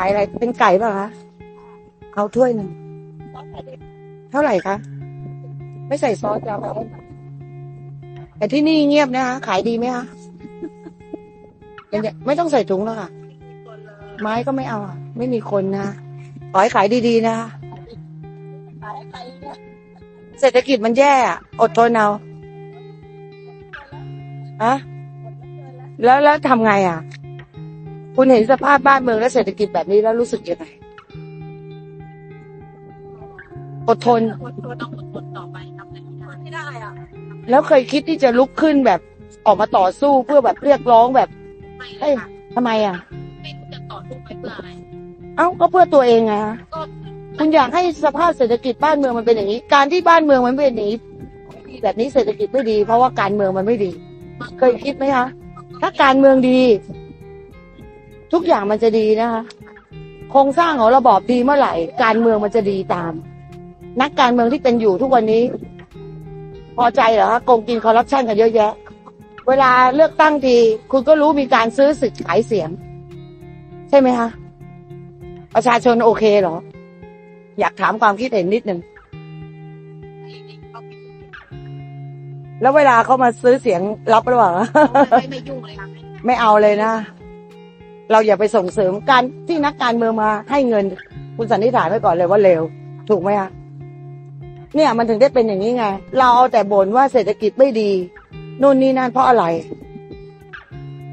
ายอะไรเป็นไก่เปล่ะคะเอาถ้วยหนึ่งเท่าไหร่คะไม่ใส่ซอสจะเอาไปให้มันแต่ที่นี่เงียบนะคะขายดีไหมคะเป็นไงไม่ต้องใส่ถุงแล้วค่ะ ไม้ก็ไม่เอาอะ ไม่มีคนนะขอให้ขายดีๆนะคะเศรษฐกิจมันแย่อะอดทนเอาอะแล้วแล้วทำไงอะ คุณเห็นสภาพบ้านเมืองและเศรษฐกิจแบบนี้แล้วรู้สึกยังไงอดทน อดทนต้องอดทนต่อไปทำอะไรไม่ได้อะแล้วเคยคิดที่จะลุกขึ้นแบบออกมาต่อสู้เพื่อแบบเรียกร้องแบบไม่เอ้ยทำไมอะ ไม่รู้จะต่อสู้ไปเพื่ออะไร เอ้าก็เพื่อตัวเองไงฮะก็คุณอยากให้สภาพเศรษฐกิจบ้านเมืองมันเป็นอย่างนี้ การที่บ้านเมืองมันเป็นอย่างนี้แบบนี้เศรษฐกิจไม่ดี เพราะว่าการเมืองมันไม่ดี เคยคิดไหมคะ ถ้าการเมืองดี ทุกอย่างมันจะดีนะคะ โครงสร้างของระบอบดีเมื่อไหร่ การเมืองมันจะดีตาม นักการเมืองที่เป็นอยู่ทุกวันนี้ พอใจเหรอคะโกงกินคอร์รัปชันกันเยอะแยะ เวลาเลือกตั้งที คุณก็รู้มีการซื้อสิทธิ์ขายเสียง ใช่ไหมคะประชาชนโอเคเหรอ อยากถามความคิดเห็นนิดหนึ่งแล้วเวลาเขามาซื้อเสียงรับหรือเปล่าไม่ไม่ยุ่งเลยค่ะไม่ไม่เอาเลยนะ เราอย่าไปส่งเสริมการที่นักการเมืองมาให้เงินคุณสันนิษฐานไว้ก่อนเลยว่าเลวถูกไหมคะเนี่ยมันถึงได้เป็นอย่างนี้ไง เราเอาแต่บ่นว่าเศรษฐกิจไม่ดีนู่นนี่นั่นเพราะอะไร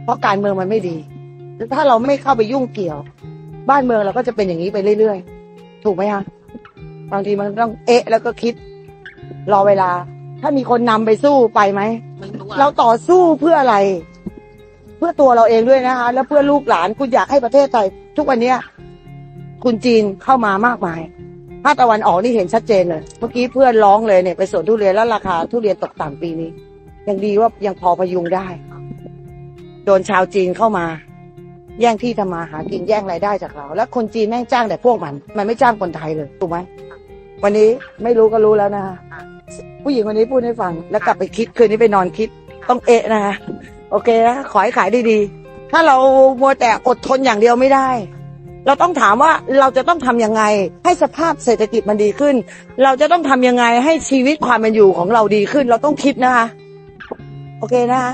เพราะการเมืองมันไม่ดีถ้าเราไม่เข้าไปยุ่งเกี่ยว บ้านเมืองเราก็จะเป็นอย่างนี้ไปเรื่อยๆ ถูกไหมคะบางทีมันต้องเอ๊ะ แล้วก็คิด รอเวลา ถ้ามีคนนำไปสู้ไปไหมมเราต่อสู้เพื่ออะไร เพื่อตัวเราเองด้วยนะคะ แล้วเพื่อลูกหลานคุณอยากให้ประเทศไทยทุกวันเนี้ยคุณจีนเข้ามามากมายภาคตะวันออกนี่เห็นชัดเจนเลย เมื่อกี้เพื่อนร้องเลยเนี่ยไปสวนทุเรียนแล้วราคาทุเรียนตกต่ำปีนี้ ยังดีว่ายังพอพยุงได้ โดนชาวจีนเข้ามา แย่งที่ทำมาหากินแย่งรายได้จากเรา แล้วคนจีนแม่งจ้างแต่พวกมัน มันไม่จ้างคนไทยเลยถูกไหมวันนี้ไม่รู้ก็รู้แล้วนะคะผู้หญิงคนนี้พูดให้ฟังแล้วกลับไปคิดคืนนี้ไปนอนคิดต้องเอะนะคะ โอเคนะขอให้ขายดีๆ ถ้าเรามัวแต่อดทนอย่างเดียวไม่ได้ เราต้องถามว่าเราจะต้องทำยังไง ให้สภาพเศรษฐกิจมันดีขึ้น เราจะต้องทำยังไงให้ชีวิตความเป็นอยู่ของเราดีขึ้น เราต้องคิดนะคะ โอเคนะคะ